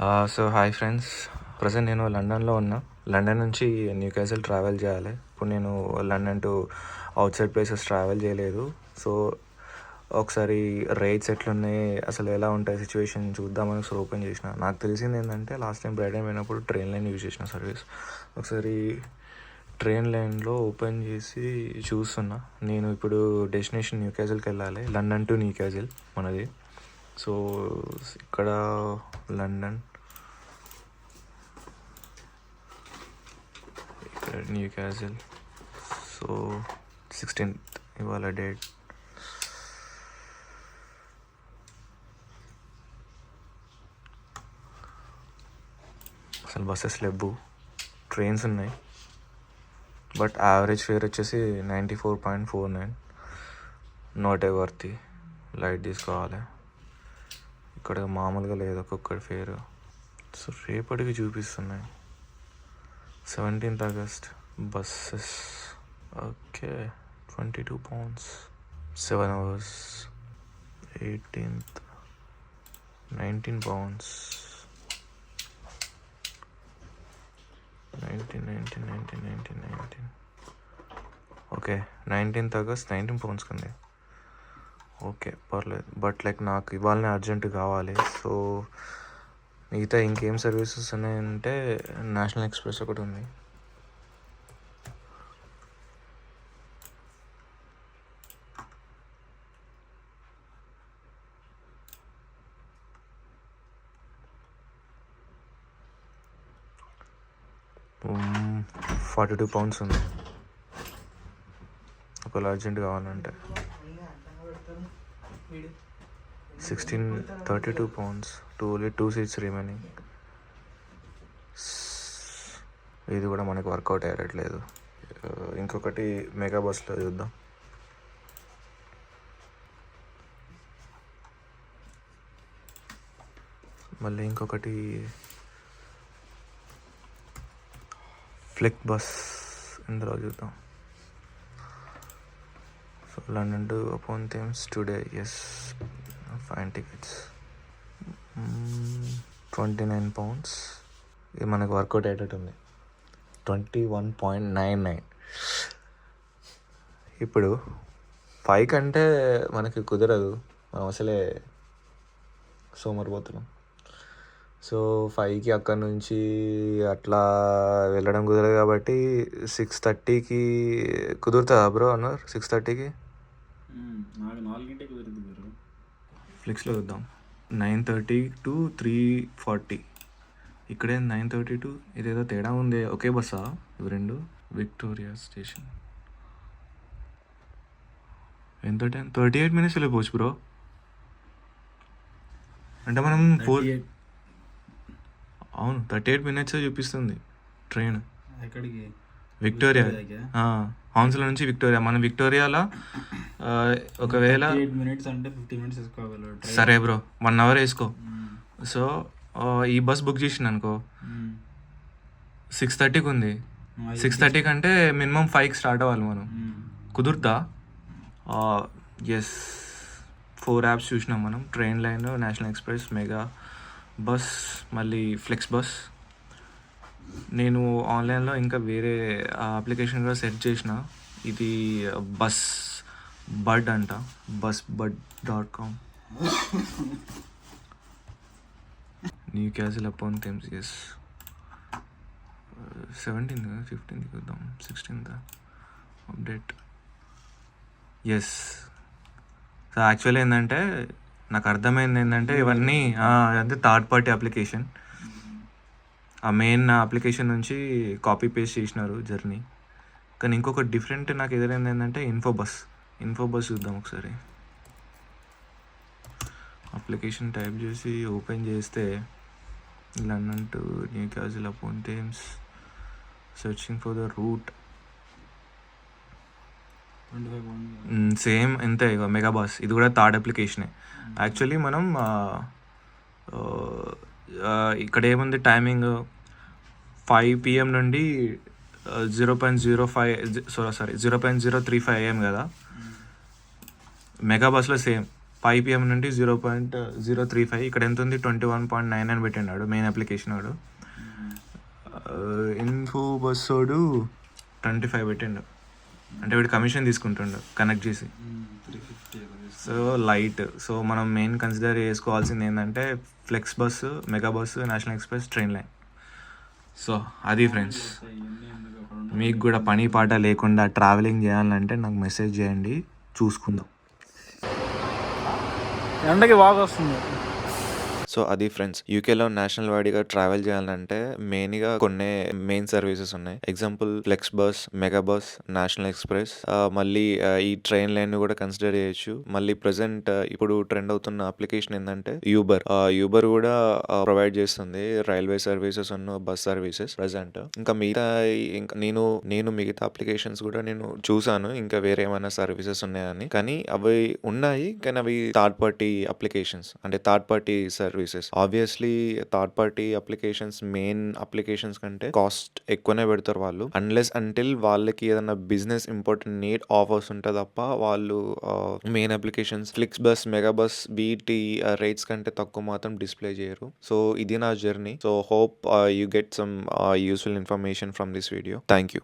So hi friends present నేను లండన్లో ఉన్నా. లండన్ నుంచి న్యూ క్యాసిల్ ట్రావెల్ చేయాలి. ఇప్పుడు నేను London to outside places travel చేయలేదు. సో ఒకసారి రేట్స్ ఎట్లున్నాయి? అసలు ఎలా ఉంటాయి సిచ్యువేషన్ చూద్దామని ఒకసారి ఓపెన్ చేసిన. నాకు తెలిసింది ఏంటంటే లాస్ట్ టైం బ్రైడన్ పోయినప్పుడు ట్రైన్ లైన్ యూజ్ చేసిన సర్వీస్ ఒకసారి ట్రైన్ లైన్లో ఓపెన్ చేసి చూస్తున్నా. నేను ఇప్పుడు డెస్టినేషన్ న్యూ క్యాజిల్కి వెళ్ళాలి. లండన్ టు న్యూ క్యాజిల్ మనది. సో ఇక్కడ లండన్ ఇక్కడ న్యూ క్యాజిల్ సో సిక్స్టీన్త్ ఇవాళ డేట్ అసలు బస్సెస్ లేవు. ట్రైన్స్ ఉన్నాయి. బట్ యావరేజ్ ఫేర్ వచ్చేసి ninety four point four nine not everything light తీసుకోవాలి. ఇక్కడ మామూలుగా లేదు ఒక్కొక్కటి ఫేర్ సో రేపటికి చూపిస్తున్నాయి. Seventeenth August. Buses. Okay. Twenty two pounds. Seven hours. Eighteenth. Nineteen pounds. Nineteen nineteen nineteen nineteen nineteen. Okay. Nineteenth August nineteen pounds కింద okay పర్లేదు. But like నాకు ఇవాళనే అర్జెంట్ కావాలి. సో మిగతా ఇంకేం సర్వీసెస్ ఉన్నాయంటే నేషనల్ ఎక్స్ప్రెస్ ఒకటి ఉంది. ఫార్టీ టూ పౌండ్స్ ఉంది. ఒకవేళ అర్జెంట్ కావాలంటే. Sixteen thirty two pounds two only two seats remaining ఇది కూడా మనకి వర్కౌట్ అయ్యట్లేదు uh, ఇంకొకటి మెగా బస్లో చూద్దాం. మళ్ళీ ఇంకొకటి ఫ్లిక్ బస్ ఇందులో చూద్దాం. So London to upon Thames today yes fine tickets twenty nine pounds ఇది మనకు వర్కౌట్ అయ్యేటట్టు ఉంది. Twenty one point nine nine ఇప్పుడు ఫైవ్ కంటే మనకి కుదరదు. మనం అసలే సోమరిపోతున్నాం. సో ఫైవ్కి అక్కడ నుంచి అట్లా వెళ్ళడం కుదరదు కాబట్టి సిక్స్ థర్టీకి కుదురుతుందా బ్రో అన్నారు? సిక్స్ థర్టీకి మ్మ్. నాకు నాలుగింటికి కుదిరింది మీరు ఫ్లిక్స్లో చూద్దాం. Nine thirty to three forty. ఇక్కడే నైన్ థర్టీ టు ఇదేదో తేడా ఉంది. ఒకే బస్సా? ఇవి రెండు? Victoria station. ఎంత టైం? థర్టీ ఎయిట్ మినిట్స్ వెళ్ళిపోవచ్చు బ్రో. అంటే మనం ఫోర్ అవును థర్టీ ఎయిట్ మినిట్స్ చూపిస్తుంది ట్రైన్. ఎక్కడికి? విక్టోరియా? హాన్స్లో నుంచి విక్టోరియా. మనం విక్టోరియాలో ఒకవేళ మినిట్స్ అంటే ఫిఫ్టీ మినిట్స్ సరే బ్రో వన్ అవర్ వేసుకో. సో ఈ బస్ బుక్ చేసిన అనుకో. సిక్స్ థర్టీకి ఉంది. సిక్స్ థర్టీకి అంటే మినిమం ఫైవ్కి స్టార్ట్ అవ్వాలి మనం. కుదురుతా? ఎస్ ఫోర్ యాప్స్ చూసినాం మనం. Train line national express mega bus మళ్ళీ ఫ్లెక్స్ బస్. నేను ఆన్లైన్లో ఇంకా వేరే అప్లికేషన్ కూడా సెట్ చేసిన. ఇది బస్ బడ్ అంట. Busbud dot com Newcastle upon Thames yes seventeenth fifteenth చూద్దాం sixteenth update yes so actually ఏంటంటే నాకు అర్థమైంది ఏంటంటే ఇవన్నీ అంటే అదే థర్డ్ పార్టీ అప్లికేషన్ ఆ మెయిన్ అప్లికేషన్ నుంచి కాపీ పేస్ట్ చేసినారు జర్నీ కానీ ఇంకొక డిఫరెంట్ నాకు ఎదురైంది ఏంటంటే ఇన్ఫో బస్ ఇన్ఫో బస్ చూద్దాం ఒకసారి. అప్లికేషన్ టైప్ చేసి ఓపెన్ చేస్తే లండన్ అన్నట్టు Newcastle upon Thames searching for the route same అంతే ఇక మెగా ఇది కూడా థర్డ్ అప్లికేషనే యాక్చువల్లీ మనం ఇక్కడ ఏముంది టైమింగ్ ఫైవ్ పిఎం నుండి zero point zero five sorry sorry zero point zero three five AM కదా? మెగా బస్లో సేమ్. ఫైవ్ పిఎం నుండి zero point zero three five ఇక్కడ ఎంత ఉంది? ట్వంటీ వన్ పాయింట్ నైన్ అని పెట్టినాడు మెయిన్ అప్లికేషన్ వాడు. ఇన్ఫో బస్ వాడు ట్వంటీ ఫైవ్ పెట్టిండు. అంటే వీడు కమిషన్ తీసుకుంటుండు కనెక్ట్ చేసి. సో లైట్ సో మనం మెయిన్ కన్సిడర్ చేసుకోవాల్సింది ఏంటంటే flex bus mega bus national express train line so అది ఫ్రెండ్స్ మీకు కూడా పని పాట లేకుండా ట్రావెలింగ్ చేయాలంటే నాకు మెసేజ్ చేయండి. చూసుకుందాం. ఎండకి బాగా వస్తుంది. సో అది ఫ్రెండ్స్ యూకేలో నేషనల్ వైడ్గా ట్రావెల్ చేయాలంటే మెయిన్గా కొన్ని మెయిన్ సర్వీసెస్ ఉన్నాయి. Example flex bus mega bus national express మళ్ళీ ఈ ట్రైన్ లైన్ కూడా కన్సిడర్ చేయొచ్చు. మళ్ళీ ప్రజెంట్ ఇప్పుడు ట్రెండ్ అవుతున్న అప్లికేషన్ ఏంటంటే యూబర్ యూబర్ కూడా ప్రొవైడ్ చేస్తుంది. రైల్వే సర్వీసెస్ ఉన్న బస్ సర్వీసెస్ ప్రజెంట్ ఇంకా మిగతా ఇంకా నేను నేను మిగతా అప్లికేషన్స్ కూడా నేను చూసాను. ఇంకా వేరే ఏమైనా సర్వీసెస్ ఉన్నాయని కానీ అవి ఉన్నాయి. కానీ అవి థర్డ్ పార్టీ అప్లికేషన్స్ అంటే third party service services obviously third party applications main applications కంటే కాస్ట్ ఎక్కువనే పెడతారు వాళ్ళు. అన్లెస్ అంటిల్ వాళ్ళకి ఏదైనా బిజినెస్ ఇంపార్టెంట్ నీడ్ ఆఫర్స్ ఉంటే తప్ప వాళ్ళు main applications Flix bus mega bus BT rates కంటే తక్కువ మాత్రం డిస్ప్లే చేయరు. సో ఇది నా journey so hope you get some useful information from this video thank you